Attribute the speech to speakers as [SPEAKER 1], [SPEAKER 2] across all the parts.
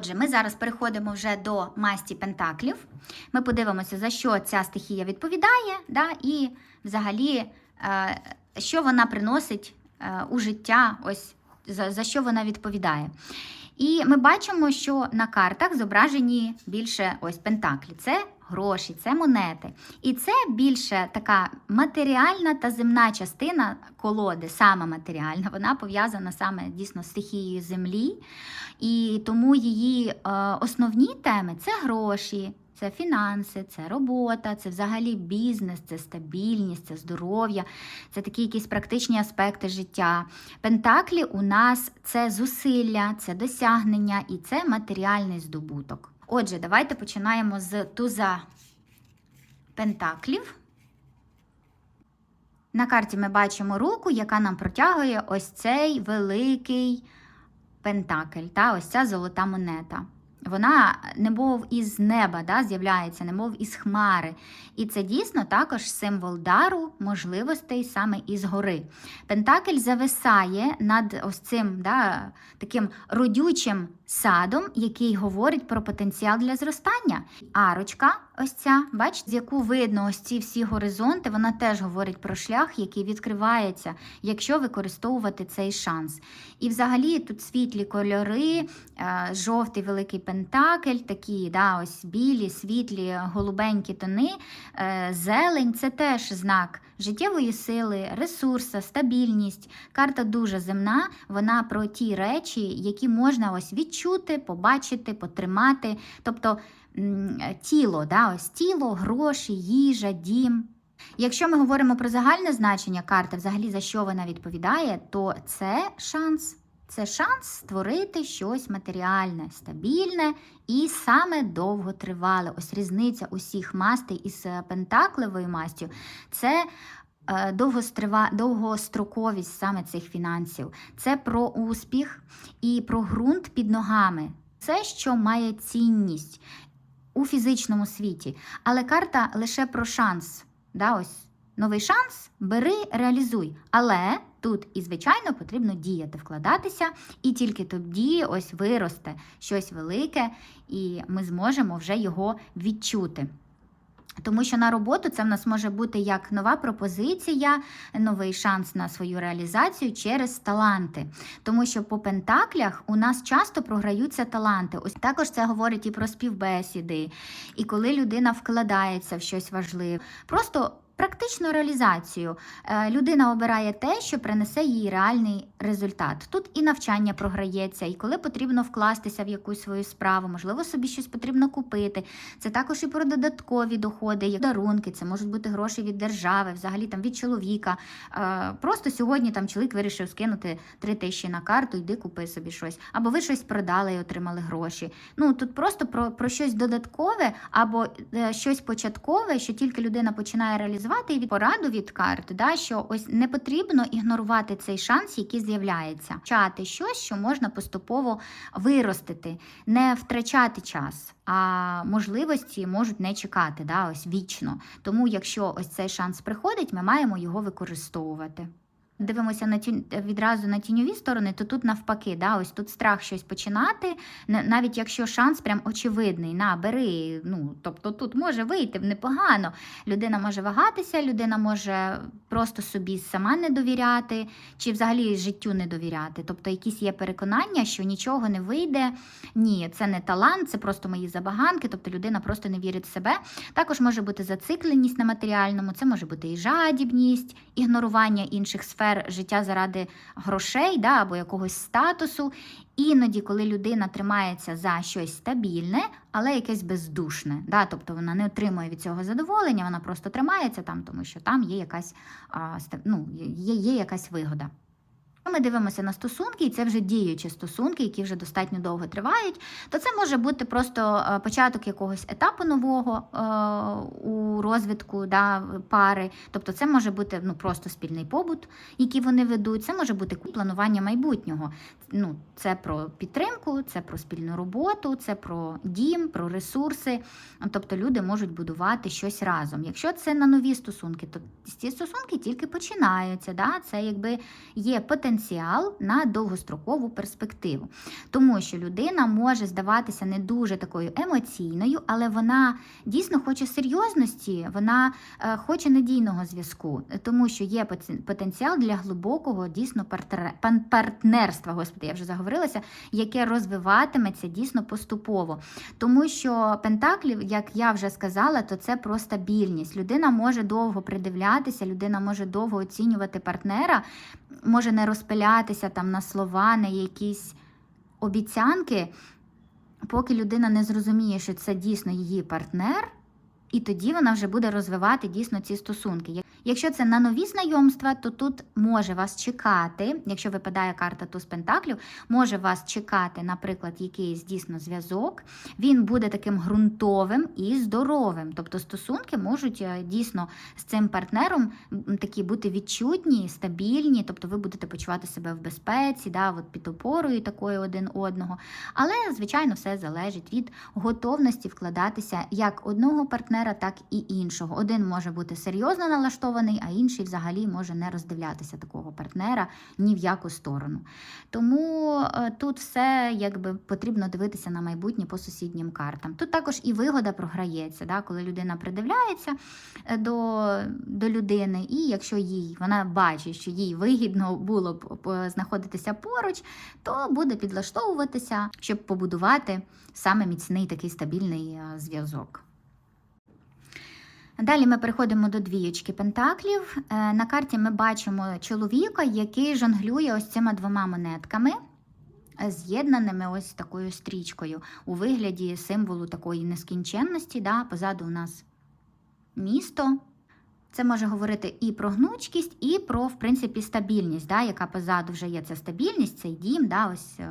[SPEAKER 1] Отже, ми зараз переходимо вже до масті пентаклів. Ми подивимося, за що ця стихія відповідає, да, і взагалі, е, що вона приносить е, у життя, ось за, за що вона відповідає. І ми бачимо, що на картах зображені більше ось пентаклі. Це гроші, це монети. І це більше така матеріальна та земна частина колоди, саме матеріальна. Вона пов'язана саме дійсно з стихією землі. І тому її е, основні теми це гроші, це фінанси, це робота, це взагалі бізнес, це стабільність, це здоров'я, це такі якісь практичні аспекти життя. Пентаклі у нас це зусилля, це досягнення і це матеріальний здобуток. Отже, давайте починаємо з туза пентаклів. На карті ми бачимо руку, яка нам протягує ось цей великий пентакль, та ось ця золота монета. Вона, немов із неба, да, з'являється, немов із хмари. І це дійсно також символ дару, можливостей саме із гори. Пентакль зависає над ось цим да, таким родючим садом, який говорить про потенціал для зростання. Арочка, ось ця, бачите, з яку видно ось ці всі горизонти, вона теж говорить про шлях, який відкривається, якщо використовувати цей шанс. І взагалі тут світлі кольори, е, жовтий великий пентакль, такі да, ось білі, світлі, голубенькі тони, е, зелень це теж знак життєвої сили, ресурса, стабільність. Карта дуже земна, вона про ті речі, які можна ось відчути, побачити, потримати. Тобто тіло, да, ось тіло, гроші, їжа, дім. Якщо ми говоримо про загальне значення карти, взагалі за що вона відповідає, то це шанс. Це шанс створити щось матеріальне, стабільне і саме довготривале. Ось різниця усіх мастей із е, пентаклевою мастю це е, довгостроковість саме цих фінансів. Це про успіх і про ґрунт під ногами. Це, що має цінність у фізичному світі. Але карта лише про шанс. Да, ось новий шанс, бери, реалізуй. Але тут і, звичайно, потрібно діяти, вкладатися, і тільки тоді ось виросте щось велике, і ми зможемо вже його відчути. Тому що на роботу це в нас може бути як нова пропозиція, новий шанс на свою реалізацію через таланти. Тому що по пентаклях у нас часто програються таланти. Ось також це говорить і про співбесіди, і коли людина вкладається в щось важливе. Просто Практичну реалізацію Е, людина обирає те, що принесе їй реальний результат. Тут і навчання програється, і коли потрібно вкластися в якусь свою справу, можливо, собі щось потрібно купити. Це також і про додаткові доходи, як дарунки, це можуть бути гроші від держави, взагалі там від чоловіка. Е, Просто сьогодні там чоловік вирішив скинути три тисячі на карту, йди купи собі щось. Або ви щось продали і отримали гроші. Ну тут просто про, про щось додаткове або е, щось початкове, що тільки людина починає реалізувати, і від пораду від карт, да, що ось не потрібно ігнорувати цей шанс, який з'являється. Чати щось, що можна поступово виростити, не втрачати час. А можливості можуть не чекати, да, ось вічно. Тому, якщо ось цей шанс приходить, ми маємо його використовувати. Дивимося на тю відразу на тіньові сторони, то тут навпаки, да, ось тут страх щось починати, навіть якщо шанс прям очевидний, на бери. Ну тобто тут може вийти непогано. Людина може вагатися, людина може просто собі сама не довіряти, чи взагалі життю не довіряти. Тобто якісь є переконання, що нічого не вийде. Ні, це не талант, це просто мої забаганки. Тобто людина просто не вірить в себе. Також може бути зацикленість на матеріальному, це може бути і жадібність, ігнорування інших сфер життя заради грошей да, або якогось статусу. Іноді, коли людина тримається за щось стабільне, але якесь бездушне, да, тобто вона не отримує від цього задоволення, вона просто тримається там, тому що там є якась, ну, є, є якась вигода. Ми дивимося на стосунки, і це вже діючі стосунки, які вже достатньо довго тривають. То це може бути просто е, початок якогось етапу нового е, у розвитку да, пари. Тобто, це може бути ну, просто спільний побут, який вони ведуть. Це може бути планування майбутнього. Ну, це про підтримку, це про спільну роботу, це про дім, про ресурси. Тобто люди можуть будувати щось разом. Якщо це на нові стосунки, то ці стосунки тільки починаються. Да? Це якби є потенціал потенціал на довгострокову перспективу. Тому що людина може здаватися не дуже такою емоційною, але вона дійсно хоче серйозності, вона е, хоче надійного зв'язку, тому що є потенціал для глибокого дійсно партнерства. Господи, я вже заговорилася, яке розвиватиметься дійсно поступово. Тому що пентаклів, як я вже сказала, то це про стабільність. Людина може довго придивлятися, людина може довго оцінювати партнера, може не розпилятися там на слова, на якісь обіцянки, поки людина не зрозуміє, що це дійсно її партнер. І тоді вона вже буде розвивати дійсно ці стосунки. Якщо це на нові знайомства, то тут може вас чекати, якщо випадає карта туз пентаклів, може вас чекати, наприклад, якийсь дійсно зв'язок. Він буде таким ґрунтовим і здоровим. Тобто стосунки можуть е, дійсно з цим партнером такі бути відчутні, стабільні, тобто ви будете почувати себе в безпеці, да, от під опорою такою один одного. Але, звичайно, все залежить від готовності вкладатися як одного партнера, так і іншого. Один може бути серйозно налаштований, а інший взагалі може не роздивлятися такого партнера ні в яку сторону. Тому е, тут все якби потрібно дивитися на майбутнє по сусіднім картам. Тут також і вигода програється, да, коли людина придивляється е, до, до людини, і якщо їй вона бачить, що їй вигідно було б знаходитися поруч, то буде підлаштовуватися, щоб побудувати саме міцний такий стабільний е, зв'язок. Далі ми переходимо до двієчки пентаклів. Е, На карті ми бачимо чоловіка, який жонглює ось цими двома монетками, е, з'єднаними ось такою стрічкою у вигляді символу такої нескінченності. Да? Позаду у нас місто. Це може говорити і про гнучкість, і про, в принципі, стабільність, да, яка позаду вже є. Це стабільність, цей дім, да, ось е,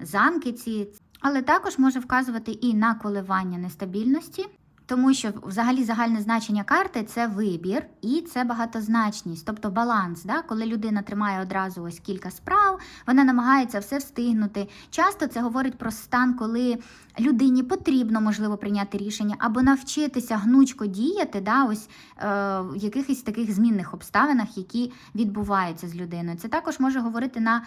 [SPEAKER 1] замки ці. Але також може вказувати і на коливання нестабільності, тому що взагалі загальне значення карти це вибір і це багатозначність, тобто баланс. Да? Коли людина тримає одразу ось кілька справ, вона намагається все встигнути. Часто це говорить про стан, коли людині потрібно можливо прийняти рішення або навчитися гнучко діяти, да? ось е, в якихось таких змінних обставинах, які відбуваються з людиною. Це також може говорити на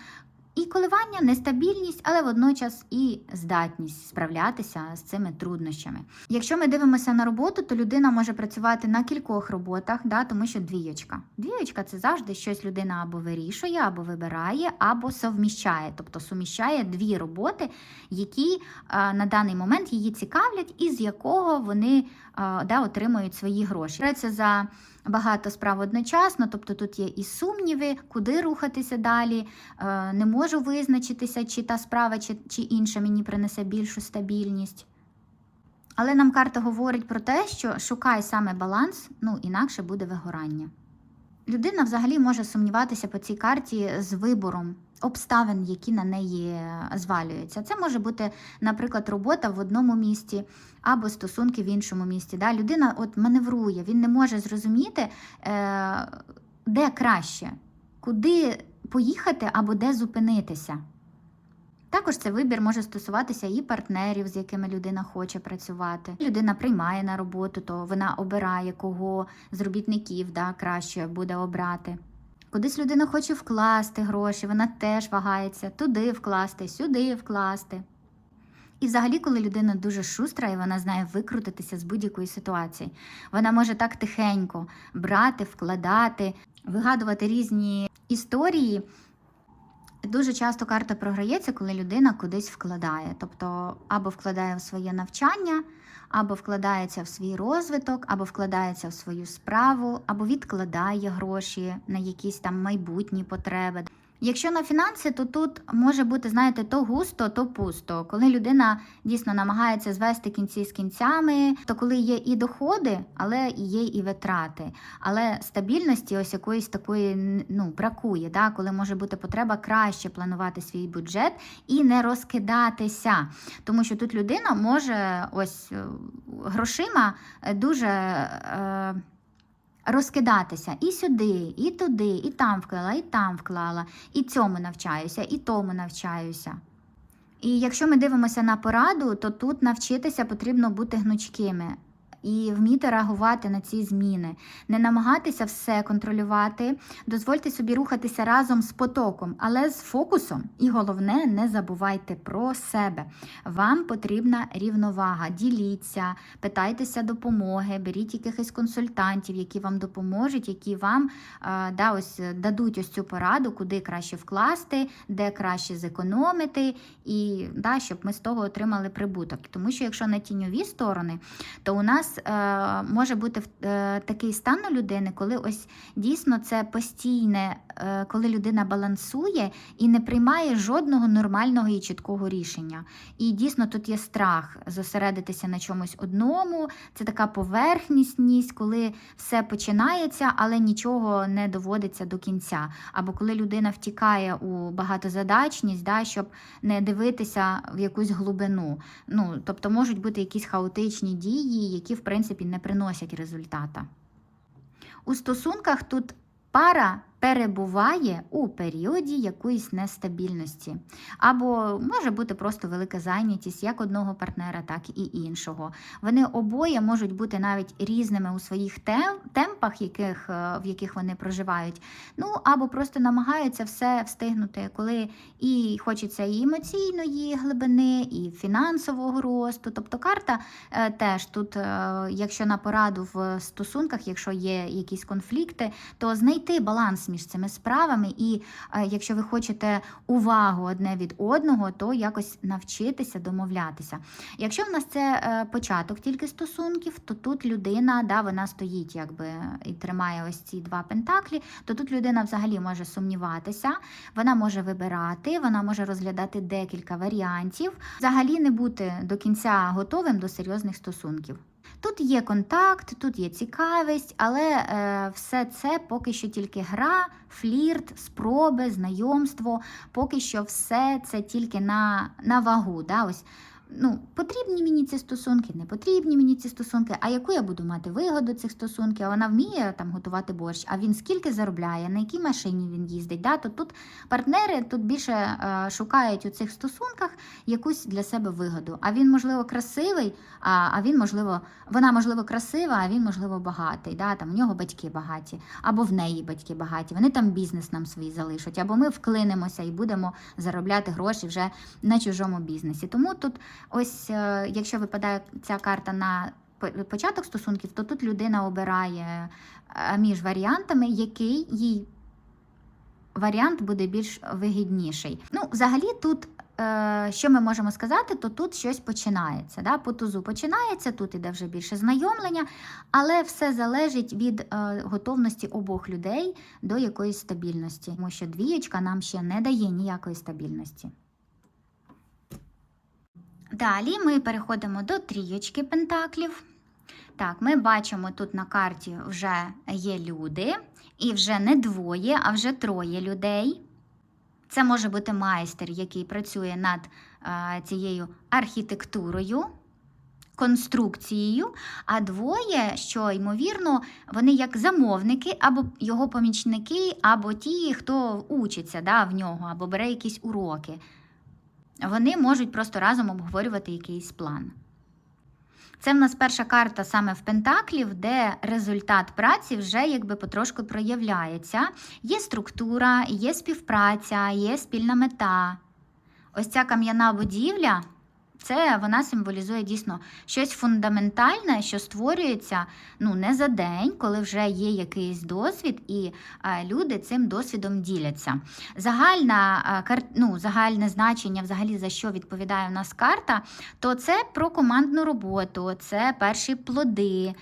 [SPEAKER 1] і коливання, нестабільність, але водночас і здатність справлятися з цими труднощами. Якщо ми дивимося на роботу, то людина може працювати на кількох роботах, да, тому що двієчка. Двієчка це завжди щось людина або вирішує, або вибирає, або совміщає, тобто суміщає дві роботи, які е, на даний момент її цікавлять, і з якого вони е, да, отримують свої гроші. Береться за багато справ одночасно, тобто тут є і сумніви, куди рухатися далі. Е, Не можу визначитися, чи та справа, чи, чи інша мені принесе більшу стабільність. Але нам карта говорить про те, що шукай саме баланс, ну інакше буде вигорання. Людина взагалі може сумніватися по цій карті з вибором обставин, які на неї звалюються. Це може бути, наприклад, робота в одному місті або стосунки в іншому місті. Да? Людина от маневрує, він не може зрозуміти, е, де краще, куди поїхати або де зупинитися. Також цей вибір може стосуватися і партнерів, з якими людина хоче працювати. Людина приймає на роботу, то вона обирає, кого з робітників да, краще буде обрати. Кудись людина хоче вкласти гроші, вона теж вагається туди вкласти, сюди вкласти. І взагалі, коли людина дуже шустра і вона знає викрутитися з будь-якої ситуації, вона може так тихенько брати, вкладати, вигадувати різні історії. Дуже часто карта програється, коли людина кудись вкладає. Тобто або вкладає в своє навчання, або вкладається в свій розвиток, або вкладається в свою справу, або відкладає гроші на якісь там майбутні потреби. Якщо на фінанси, то тут може бути, знаєте, то густо, то пусто. Коли людина дійсно намагається звести кінці з кінцями, то коли є і доходи, але є і витрати. Але стабільності ось якоїсь такої ну, бракує, да? коли може бути потреба краще планувати свій бюджет і не розкидатися. Тому що тут людина може ось е, грошима е, дуже. Е, розкидатися і сюди, і туди, і там вклала, і там вклала, і цьому навчаюся, і тому навчаюся. І якщо ми дивимося на пораду, то тут навчитися потрібно бути гнучкими. І вміти реагувати на ці зміни, не намагатися все контролювати, дозвольте собі рухатися разом з потоком, але з фокусом. І головне, не забувайте про себе. Вам потрібна рівновага. Діліться, питайтеся допомоги, беріть якихось консультантів, які вам допоможуть, які вам е, да, ось, дадуть ось цю пораду, куди краще вкласти, де краще зекономити, і да, щоб ми з того отримали прибуток. Тому що якщо на тіньові сторони, то у нас е, може бути е, такий стан у людини, коли ось дійсно це постійне, е, коли людина балансує і не приймає жодного нормального і чіткого рішення. І дійсно тут є страх зосередитися на чомусь одному. Це така поверхнісність, коли все починається, але нічого не доводиться до кінця. Або коли людина втікає у багатозадачність, да, щоб не дивитися в якусь глибину. Ну, тобто можуть бути якісь хаотичні дії, які в принципі не приносять результата. У стосунках тут пара перебуває у періоді якоїсь нестабільності, або може бути просто велика зайнятість як одного партнера, так і іншого. Вони обоє можуть бути навіть різними у своїх темпах, яких, е, в яких вони проживають. Ну або просто намагаються все встигнути, коли і хочеться і емоційної глибини, і фінансового росту. Тобто карта е, теж тут, е, якщо на пораду в стосунках, якщо є якісь конфлікти, то знайти баланс між цими справами, і е, якщо ви хочете увагу одне від одного, то якось навчитися домовлятися. Якщо в нас це е, початок тільки стосунків, то тут людина, да, вона стоїть якби і тримає ось ці два пентаклі, то тут людина взагалі може сумніватися, вона може вибирати, вона може розглядати декілька варіантів, взагалі не бути до кінця готовим до серйозних стосунків. Тут є контакт, тут є цікавість, але е, все це поки що тільки гра, флірт, спроби, знайомство. Поки що все це тільки на, на вагу. Да? Ось, ну, Потрібні мені ці стосунки, не потрібні мені ці стосунки, а яку я буду мати вигоду цих стосунків? А Вона вміє там готувати борщ, а він скільки заробляє, на якій машині він їздить. Да? То тут партнери тут більше е, шукають у цих стосунках якусь для себе вигоду. А він, можливо, красивий, а, а він, можливо, вона, можливо, красива, а він, можливо, багатий. Да? Там, у нього батьки багаті, або в неї батьки багаті. Вони там бізнес нам свій залишать, або ми вклинемося і будемо заробляти гроші вже на чужому бізнесі. Тому тут, ось, е, якщо випадає ця карта на початок стосунків, то тут людина обирає е, між варіантами, який їй варіант буде більш вигідніший. Ну, взагалі, тут. е, Що ми можемо сказати, то тут щось починається. Да? По тузу починається, тут іде вже більше знайомлення, але все залежить від готовності обох людей до якоїсь стабільності, тому що двієчка нам ще не дає ніякої стабільності. Далі ми переходимо до трійочки пентаклів. Так, ми бачимо тут на карті вже є люди, і вже не двоє, а вже троє людей. Це може бути майстер, який працює над е, цією архітектурою, конструкцією, а двоє, що ймовірно, вони як замовники, або його помічники, або ті, хто учиться да, в нього, або бере якісь уроки. Вони можуть просто разом обговорювати якийсь план. Це в нас перша карта саме в Пентаклів, де результат праці вже якби потрошку проявляється. Є структура, є співпраця, є спільна мета. Ось ця кам'яна будівля. Це вона символізує дійсно щось фундаментальне, що створюється ну, не за день, коли вже є якийсь досвід, і е, люди цим досвідом діляться. Загальна, е, ну, загальне значення, взагалі за що відповідає у нас карта, то це про командну роботу, це перші плоди.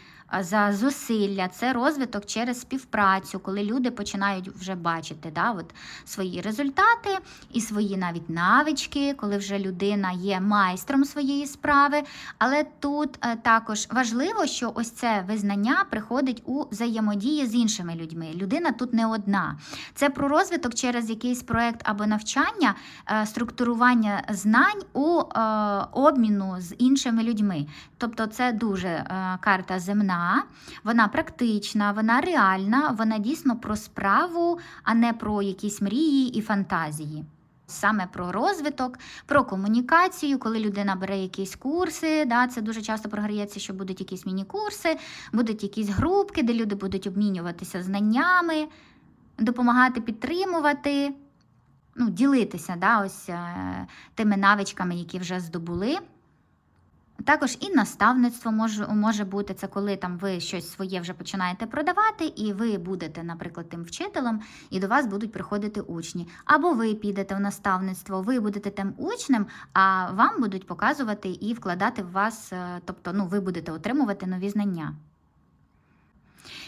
[SPEAKER 1] За зусилля, це розвиток через співпрацю, коли люди починають вже бачити да, от, свої результати і свої навіть навички, коли вже людина є майстром своєї справи. Але тут е, також важливо, що ось це визнання приходить у взаємодії з іншими людьми. Людина тут не одна. Це про розвиток через якийсь проект або навчання, е, структурування знань у е, обміну з іншими людьми. Тобто, це дуже карта земна, вона практична, вона реальна, вона дійсно про справу, а не про якісь мрії і фантазії. Саме про розвиток, про комунікацію, коли людина бере якісь курси, да, це дуже часто програється, що будуть якісь міні-курси, будуть якісь групки, де люди будуть обмінюватися знаннями, допомагати підтримувати, ну, ділитися да, ось, е, тими навичками, які вже здобули. Також і наставництво може, може бути це, коли там ви щось своє вже починаєте продавати, і ви будете, наприклад, тим вчителем, і до вас будуть приходити учні. Або ви підете в наставництво, ви будете тим учнем, а вам будуть показувати і вкладати в вас, е, тобто ну, ви будете отримувати нові знання.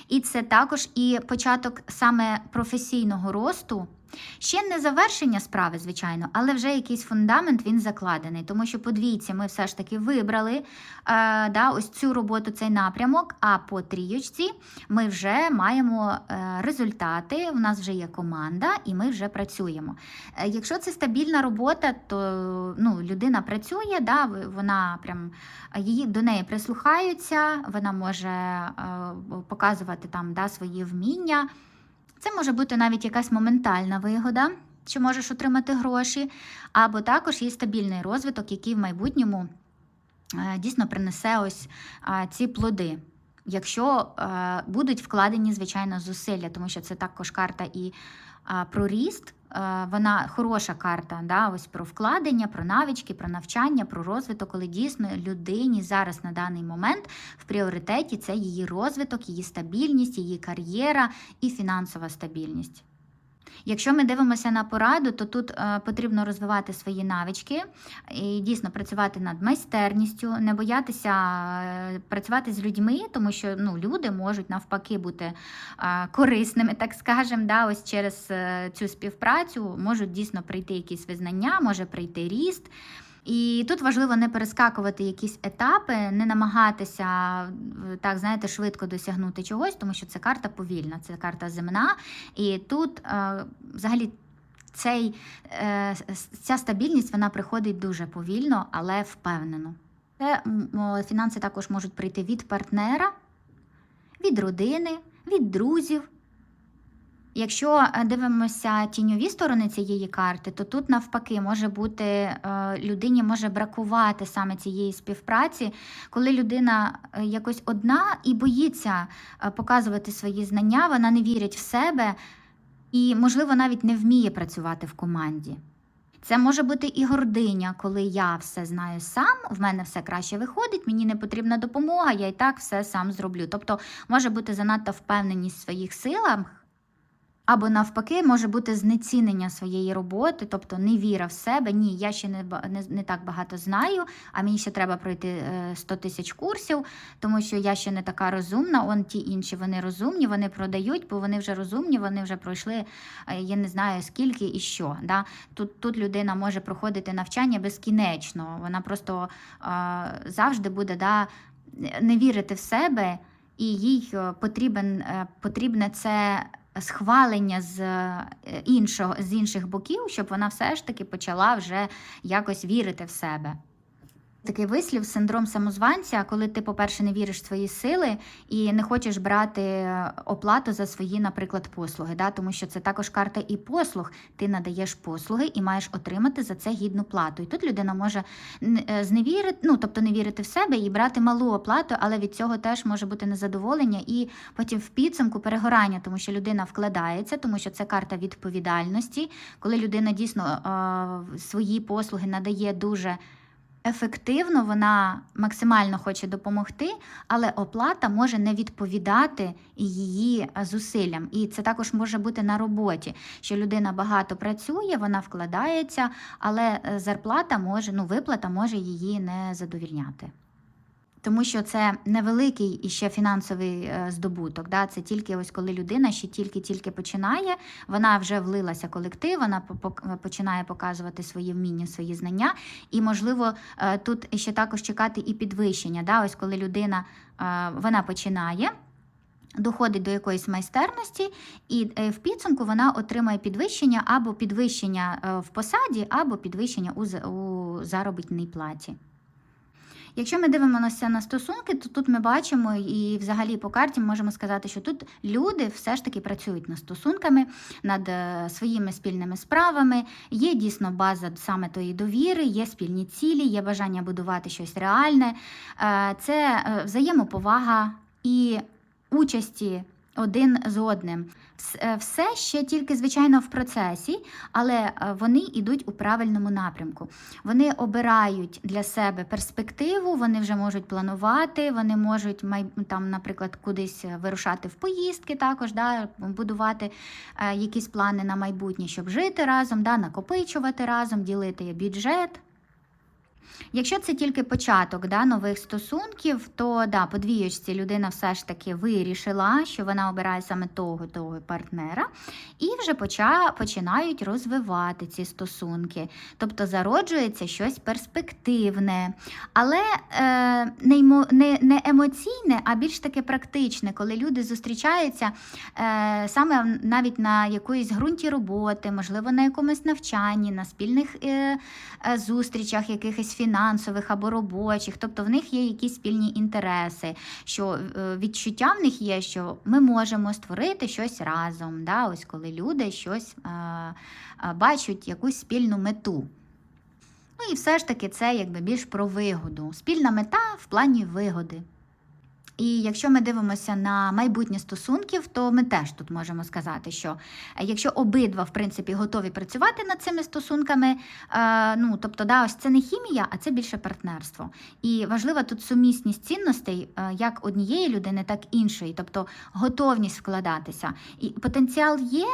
[SPEAKER 1] І це також і початок саме професійного росту. Ще не завершення справи, звичайно, але вже якийсь фундамент він закладений. Тому що по двійці ми все ж таки вибрали е, да, ось цю роботу, цей напрямок. А по трійочці ми вже маємо е, результати. У нас вже є команда, і ми вже працюємо. Е, якщо це стабільна робота, то ну, людина працює, да, вона прям її до неї прислухаються, вона може е, показувати там да, свої вміння. Це може бути навіть якась моментальна вигода, що можеш отримати гроші, або також є стабільний розвиток, який в майбутньому е, дійсно принесе ось ці плоди. Якщо е, будуть вкладені, звичайно, зусилля, тому що це також карта і про ріст, вона хороша карта, да, ось про вкладення, про навички, про навчання, про розвиток, коли дійсно людині зараз на даний момент в пріоритеті це її розвиток, її стабільність, її кар'єра і фінансова стабільність. Якщо ми дивимося на пораду, то тут е, потрібно розвивати свої навички і дійсно працювати над майстерністю, не боятися е, працювати з людьми, тому що ну, люди можуть навпаки бути е, корисними, так скажемо. Да, ось через цю співпрацю можуть дійсно прийти якісь визнання, може прийти ріст. І тут важливо не перескакувати якісь етапи, не намагатися так, знаєте, швидко досягнути чогось, тому що це карта повільна, це карта земна. І тут е, взагалі цей, е, ця стабільність вона приходить дуже повільно, але впевнено. Це фінанси також можуть прийти від партнера, від родини, від друзів. Якщо е, дивимося тіньові сторони цієї карти, то тут навпаки може бути е, людині може бракувати саме цієї співпраці, коли людина е, якось одна і боїться показувати свої знання, вона не вірить в себе і, можливо, навіть не вміє працювати в команді. Це може бути і гординя, коли я все знаю сам, в мене все краще виходить, мені не потрібна допомога, я і так все сам зроблю. Тобто може бути занадто впевненість в своїх силах, або навпаки, може бути знецінення своєї роботи, тобто невіра в себе. Ні, я ще не, не, не так багато знаю, а мені ще треба пройти е, 100 тисяч курсів, тому що я ще не така розумна. Он ті інші вони розумні, вони продають, бо вони вже розумні, вони вже пройшли, е, я не знаю скільки і що. Да? Тут, тут людина може проходити навчання безкінечно. Вона просто е, завжди буде да, не вірити в себе, і їй е, потрібен, е, потрібне це схвалення з е, іншого з інших боків, щоб вона все ж таки почала вже якось вірити в себе. Такий вислів синдром самозванця, коли ти, по-перше, не віриш в свої сили і не хочеш брати е, оплату за свої, наприклад, послуги. Да? Тому що це також карта і послуг. Ти надаєш послуги і маєш отримати за це гідну плату. І тут людина може е, зневірити, ну тобто не вірити в себе і брати малу оплату, але від цього теж може бути незадоволення і потім в підсумку перегорання, тому що людина вкладається, тому що це карта відповідальності, коли людина дійсно е, свої послуги надає дуже ефективно, вона максимально хоче допомогти, але оплата може не відповідати її е, зусиллям. І це також може бути на роботі, що людина багато працює, вона вкладається, але е, зарплата може, ну виплата може її не задовільняти. Тому що це невеликий і ще фінансовий е, здобуток. Да? Це тільки ось коли людина ще тільки-тільки починає, вона вже влилася в колектив, вона по- починає показувати свої вміння, свої знання. І, можливо, е, тут ще також чекати і підвищення. Да? Ось коли людина е, вона починає. Доходить до якоїсь майстерності, і е, в підсумку вона отримає підвищення або підвищення е, в посаді, або підвищення у заробітній платі. Якщо ми дивимося на стосунки, то тут ми бачимо і взагалі по карті можемо сказати, що тут люди все ж таки працюють над стосунками, над е, своїми спільними справами. Є дійсно база саме тої довіри, є спільні цілі, є бажання будувати щось реальне. Е, Це е, взаємоповага і участі один з одним. Е, Все ще тільки, звичайно, в процесі, але е, вони йдуть у правильному напрямку. Вони обирають для себе перспективу, вони вже можуть планувати, вони можуть там, наприклад, кудись вирушати в поїздки, також да, будувати е, якісь плани на майбутнє, щоб жити разом, да, накопичувати разом, ділити бюджет. Якщо це тільки початок да, нових стосунків, то да, по двієчці людина все ж таки вирішила, що вона обирає саме того того партнера, і вже поча, починають розвивати ці стосунки. Тобто зароджується щось перспективне, але е, не, не, не емоційне, а більш таке практичне, коли люди зустрічаються е, саме навіть на якоїсь ґрунті роботи, можливо, на якомусь навчанні, на спільних е, е, зустрічах, якихось фінансових або робочих. Тобто в них є якісь спільні інтереси, що е, відчуття в них є, що ми можемо створити щось разом. Да? Ось коли люди щось е, е, бачать якусь спільну мету. Ну і все ж таки це якби більш про вигоду. Спільна мета в плані вигоди. І якщо ми дивимося на майбутнє стосунків, то ми теж тут можемо сказати, що е, якщо обидва в принципі готові працювати над цими стосунками, е, ну тобто, да, ось це не хімія, а це більше партнерство. І важлива тут сумісність цінностей е, як однієї людини, так і іншої, тобто готовність вкладатися. І потенціал є.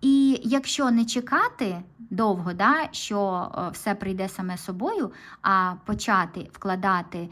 [SPEAKER 1] І якщо не чекати довго, да, що все прийде саме собою, а почати вкладати,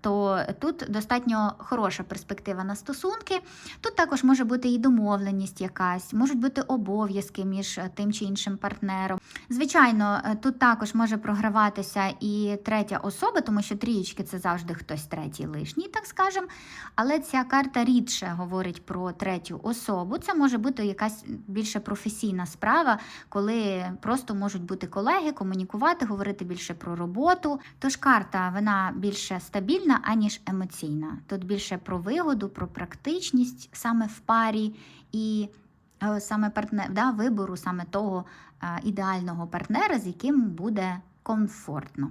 [SPEAKER 1] то тут достатньо хороша перспектива на стосунки. Тут також може бути і домовленість якась, можуть бути обов'язки між е, тим чи іншим партнером. Звичайно, е, тут також може програватися і третя особа, тому що трієчки це завжди хтось третій лишній, так скажемо. Але ця карта рідше говорить про третю особу. Це може бути якась більше професійна справа, коли просто можуть бути колеги, комунікувати, говорити більше про роботу. Тож карта вона більше стабільна, аніж емоційна. Тут більше про вигоду, про практичність саме в парі і е, саме партнер, да, вибору саме того е, ідеального партнера, з яким буде комфортно.